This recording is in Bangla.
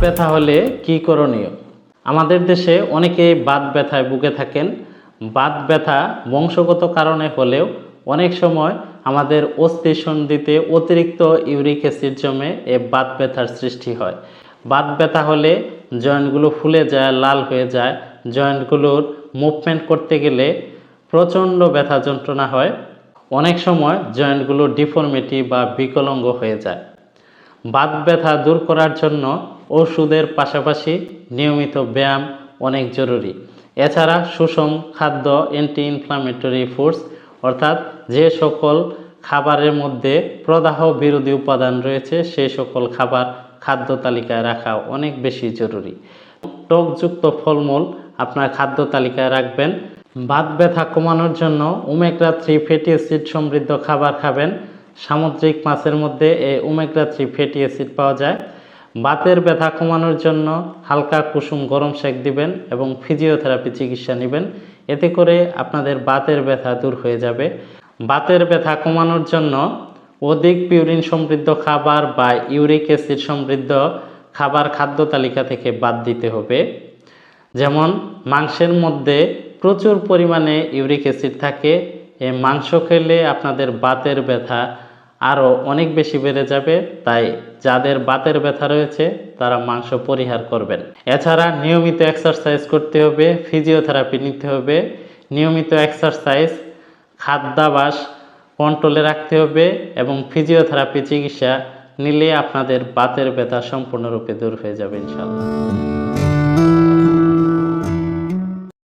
ব্যথা হলে কি করণীয়? আমাদের দেশে অনেকেই বাত ব্যথায় বুকে থাকেন। বাত ব্যথা বংশগত কারণে হলেও অনেক সময় আমাদের অস্থি সন্ধিতে অতিরিক্ত ইউরিক অ্যাসিড জমে এ বাত ব্যথার সৃষ্টি হয়। বাত ব্যথা হলে জয়েন্টগুলো ফুলে যায়, লাল হয়ে যায়। জয়েন্টগুলোর মুভমেন্ট করতে গেলে প্রচণ্ড ব্যথা যন্ত্রণা হয়। অনেক সময় জয়েন্টগুলো ডিফর্মিটি বা বিকলঙ্গ হয়ে যায়। বাত ব্যথা দূর করার জন্য ওষুধের পাশাপাশি নিয়মিত ব্যায়াম অনেক জরুরি। এছাড়া সুষম খাদ্য অ্যান্টি ইনফ্লামেটরি ফুডস অর্থাৎ যে সকল খাবারের মধ্যে প্রদাহ বিরোধী উপাদান রয়েছে সেই সকল খাবার খাদ্য তালিকায় রাখা অনেক বেশি জরুরি। টকযুক্ত ফলমূল আপনার খাদ্য তালিকায় রাখবেন। বাত ব্যথা কমানোর জন্য ওমেগ্রা থ্রি ফ্যাটি অ্যাসিড সমৃদ্ধ খাবার খাবেন। সামুদ্রিক মাছের মধ্যে এই ওমেগ্রা থ্রি ফ্যাটি অ্যাসিড পাওয়া যায়। বাতের ব্যথা কমানোর জন্য হালকা কুসুম গরম সেক দিবেন এবং ফিজিওথেরাপি চিকিৎসা নেবেন। এতে করে আপনাদের বাতের ব্যথা দূর হয়ে যাবে। বাতের ব্যথা কমানোর জন্য অধিক পিউরিন সমৃদ্ধ খাবার বা ইউরিক অ্যাসিড সমৃদ্ধ খাবার খাদ্য তালিকা থেকে বাদ দিতে হবে। যেমন মাংসের মধ্যে প্রচুর পরিমাণে ইউরিক অ্যাসিড থাকে মাংস খেলে আপনাদের বাতের ব্যথা আরও অনেক বেশি বেড়ে যাবে, তাই যাদের বাতের ব্যথা রয়েছে, তারা মাংস পরিহার করবেন। এছাড়া নিয়মিত এক্সারসাইজ করতে হবে ফিজিওথেরাপি নিতে হবে, নিয়মিত এক্সারসাইজ খাদ্যাভাস কন্ট্রোলে রাখতে হবে এবং ফিজিওথেরাপি চিকিৎসা নিলে আপনাদের বাতের ব্যথা সম্পূর্ণরূপে দূর হয়ে যাবে ইনশাল্লাহ